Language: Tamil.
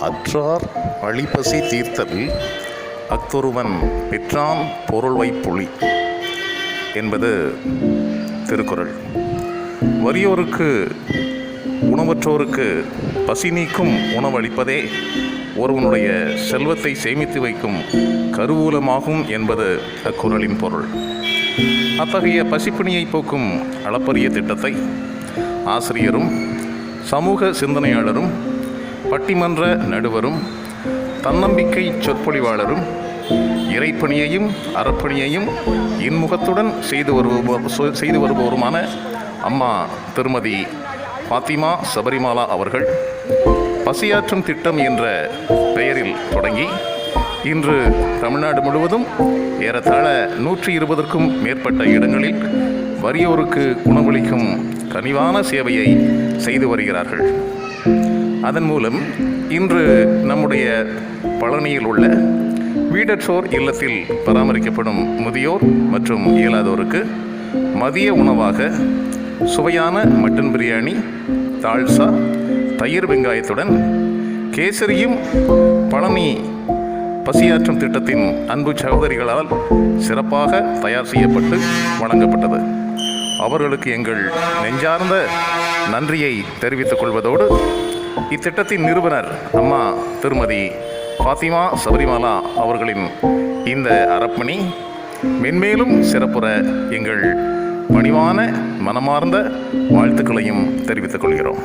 அற்றார் அழிப்பசி தீர்த்தல் அத்தொருவன் பெற்றான் பொருள்வை புலி என்பது திருக்குறள். வறியோருக்கு உணவற்றோருக்கு பசி நீக்கும் உணவளிப்பதே ஒருவனுடைய செல்வத்தை சேமித்து வைக்கும் கருவூலமாகும் என்பது அக்குறளின் பொருள். அத்தகைய பசிப்பிணியை போக்கும் அளப்பரிய திட்டத்தை ஆசிரியரும் சமூக சிந்தனையாளரும் பட்டிமன்ற நடுவரும் தன்னம்பிக்கை சொற்பொழிவாளரும் இறைப்பணியையும் அறப்பணியையும் இன்முகத்துடன் செய்து வருபவர் செய்து வருபவருமான அம்மா திருமதி பாத்திமா சபரிமாலா அவர்கள் பசியாற்றும் திட்டம் என்ற பெயரில் தொடங்கி இன்று தமிழ்நாடு முழுவதும் ஏறத்தாழ நூற்றி இருபதற்கும் மேற்பட்ட இடங்களில் வறியோருக்கு உணவளிக்கும் கனிவான சேவையை செய்து வருகிறார்கள். அதன் மூலம் இன்று நம்முடைய பழனியில் உள்ள வீடற்றோர் இல்லத்தில் பராமரிக்கப்படும் முதியோர் மற்றும் இயலாதோருக்கு மதிய உணவாக சுவையான மட்டன் பிரியாணி தால்சா தயிர் வெங்காயத்துடன் கேசரியும் பழனி பசியாற்றும் திட்டத்தின் அன்பு சகோதரிகளால் சிறப்பாக தயார் செய்யப்பட்டு வழங்கப்பட்டது அவர்களுக்கு எங்கள் நெஞ்சார்ந்த நன்றியை தெரிவித்துக் கொள்வதோடு இத்திட்டத்தின் நிறுவனர் அம்மா திருமதி ஃபாத்திமா சபரிமாலா அவர்களின் இந்த அறப்பணி மென்மேலும் சிறப்புற எங்கள் பணிவான மனமார்ந்த வாழ்த்துக்களையும் தெரிவித்துக் கொள்கிறோம்.